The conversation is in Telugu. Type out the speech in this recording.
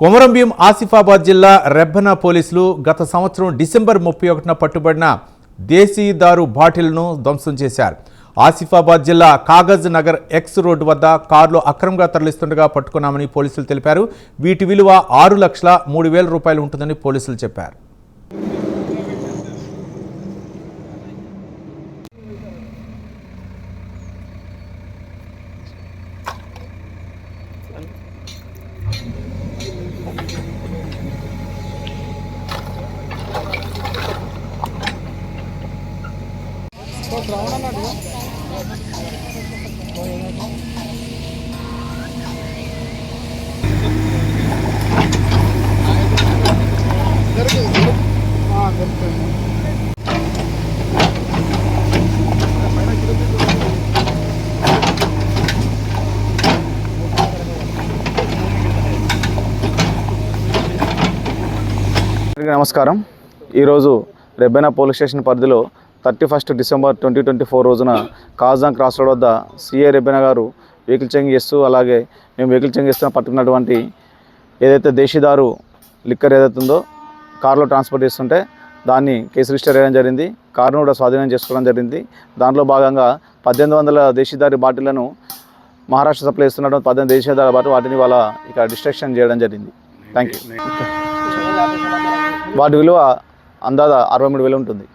కొమరంభీం ఆసిఫాబాద్ జిల్లా రెబ్బన పోలీసులు గత సంవత్సరం డిసెంబర్ ముప్పై ఒకటిన పట్టుబడిన దేశీ దారు బాటిల్ను ధ్వంసం చేశారు. ఆసిఫాబాద్ జిల్లా కాగజ్ నగర్ ఎక్స్ రోడ్డు వద్ద కారులో అక్రమంగా తరలిస్తుండగా పట్టుకున్నామని పోలీసులు తెలిపారు. వీటి విలువ ఆరు లక్షల మూడు వేల రూపాయలు ఉంటుందని పోలీసులు చెప్పారు. నమస్కారం. ఈరోజు రెబ్బెన పోలీస్ స్టేషన్ పరిధిలో thirty first December twenty twenty four రోజున కాజాం క్రాస్ రోడ్ వద్ద సిఏ రెబ్బెనా గారు వెహికల్ చెంగ్ చేస్తూ అలాగే మేము వెహికల్ చెంగ్ చేస్తున్న పట్టుకున్నటువంటి ఏదైతే దేశీదారు లిక్కర్ ఏదైతే ఉందో కారులో ట్రాన్స్పోర్ట్ చేస్తుంటే దాన్ని కేసు రిజిస్టర్ చేయడం జరిగింది. కారును కూడా స్వాధీనం చేసుకోవడం జరిగింది. దాంట్లో భాగంగా పద్దెనిమిది వందల దేశీదారి బాటిళ్ళను మహారాష్ట్ర సప్లై చేస్తున్నటువంటి పద్దెనిమిది దేశీదారి బాటిల్ వాటిని వాళ్ళ ఇక్కడ డిస్ట్రక్షన్ చేయడం జరిగింది. థ్యాంక్ యూ వాటి విలువ అందాజ అరవై మూడు వేలు ఉంటుంది.